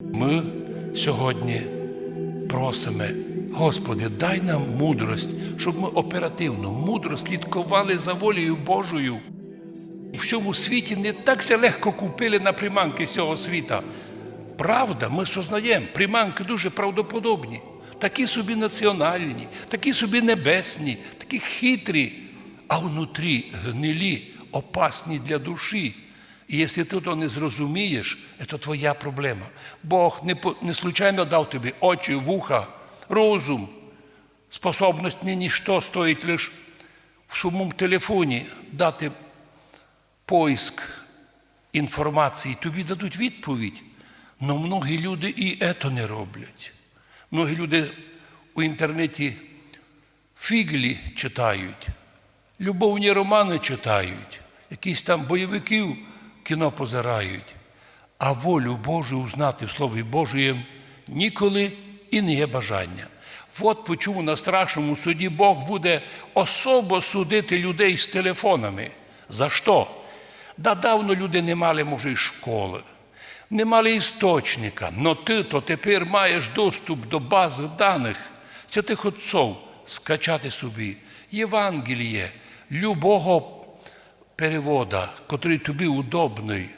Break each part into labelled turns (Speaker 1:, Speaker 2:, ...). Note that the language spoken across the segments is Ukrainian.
Speaker 1: Ми сьогодні просимо, Господи, дай нам мудрость, щоб ми оперативно, мудро слідкували за волею Божою. У всьому світі не так все легко купили на приманки цього світа. Правда, ми сознаємо, приманки дуже правдоподобні, такі собі національні, такі собі небесні, такі хитрі, а внутрі гнилі, опасні для душі. І якщо ти то не зрозумієш, це твоя проблема. Бог не, не случайно дав тобі очі, вуха, розум, способність не ніщо стоїть лише в своєму телефоні дати поиск інформації, тобі дадуть відповідь. Но многі люди і це не роблять. Многі люди у інтернеті фіглі читають, любовні романи читають, якісь там бойовиків кіно позирають, а волю Божу узнати в Слові Божоєм ніколи і не є бажання. От почому на страшному суді Бог буде особо судити людей з телефонами. За що? Да давно люди не мали, може, і школи, не мали істочника, но ти то тепер маєш доступ до бази даних святих отців скачати собі Євангеліє, любого перевода, котрий тобі удобний.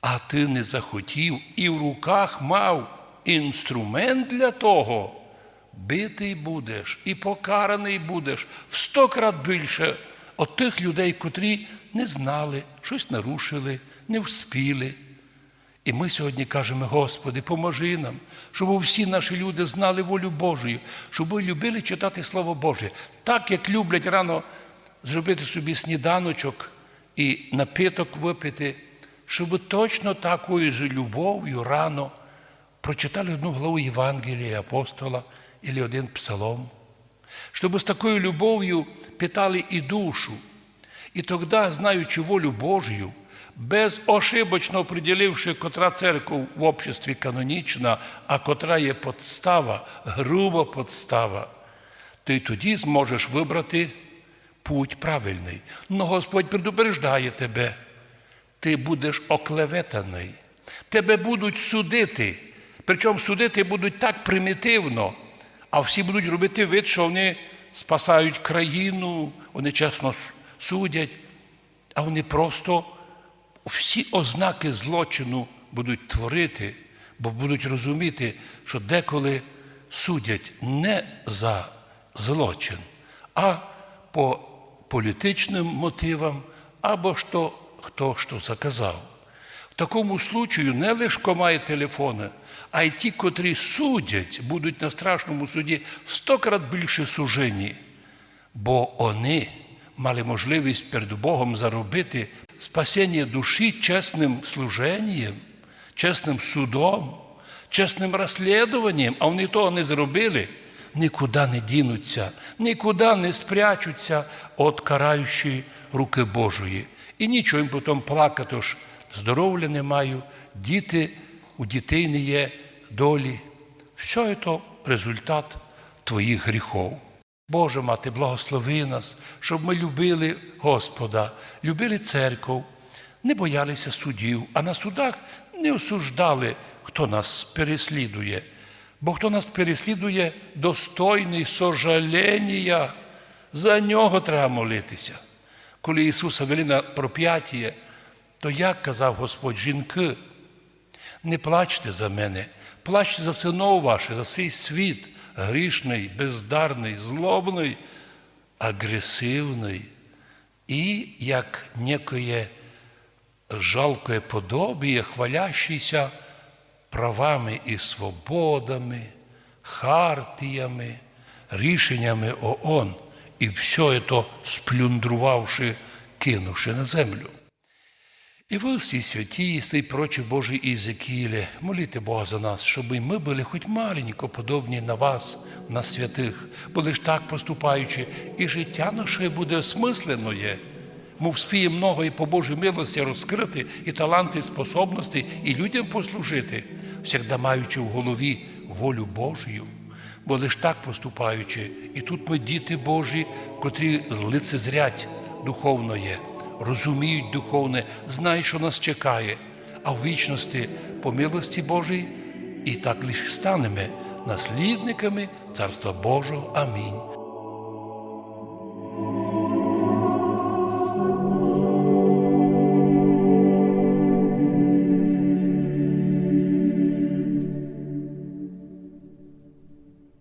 Speaker 1: А ти не захотів і в руках мав інструмент для того, битий будеш і покараний будеш в сто крат більше от тих людей, котрі не знали, щось нарушили, не вспіли. І ми сьогодні кажемо, Господи, поможи нам, щоб всі наші люди знали волю Божою, щоб любили читати Слово Боже, так як люблять рано зробити собі сніданочок і напиток випити, щоб точно такою ж любов'ю рано прочитали одну главу Євангелія апостола або один псалом, щоб з такою любов'ю питали і душу. І тоді, знаючи волю Божою, безошибочно определивши, котра церква в обществі канонічна, а котра є подстава, груба подстава, й тоді зможеш вибрати путь правильний. Но Господь предупреждає тебе, ти будеш оклеветаний, тебе будуть судити. Причому судити будуть так примітивно, а всі будуть робити вид, що вони спасають країну, вони чесно судять, а вони просто всі ознаки злочину будуть творити, бо будуть розуміти, що деколи судять не за злочин, а по політичним мотивам або що хто що заказав. В такому случаю не лише має телефони, а й ті, котрі судять, будуть на страшному суді в сто крат більше сужені, бо вони мали можливість перед Богом заробити спасіння душі чесним служенням, чесним судом, чесним розслідуванням, а вони того не зробили, нікуди не дінуться, нікуди не спрячуться від караючої руки Божої. І нічого їм потім плакати, ж здоров'я не маю, діти, у дітей не є долі. Все це результат твоїх гріхов. Боже мати, благослови нас, щоб ми любили Господа, любили церкву, не боялися судів, а на судах не осуждали, хто нас переслідує. Бо хто нас переслідує, достойний сожалення, за нього треба молитися. Коли Ісуса вели на проп'яття, то як казав Господь, жінки, не плачте за мене, плачте за синов ваших, за цей світ грішний, бездарний, злобний, агресивний і як некоє жалкое подобие, хвалящийся правами і свободами, хартіями, рішеннями ООН, і все це сплюндрувавши, кинувши на землю. І ви всі святі, і прочі Божі Ізекілі, моліте Бога за нас, щоб ми були хоч маленько подобні на вас, на святих, були ж так поступаючи, і життя наше буде осмисленое. Ми вспіємо много і по Божій милості розкрити, і таланти, і способності, і людям послужити, завжди маючи в голові волю Божою. Бо лиш так поступаючи, і тут ми діти Божі, котрі лицезрять духовно розуміють духовне, знають, що нас чекає. а в вічності по милості Божій і так лише станемо наслідниками Царства Божого. Амінь.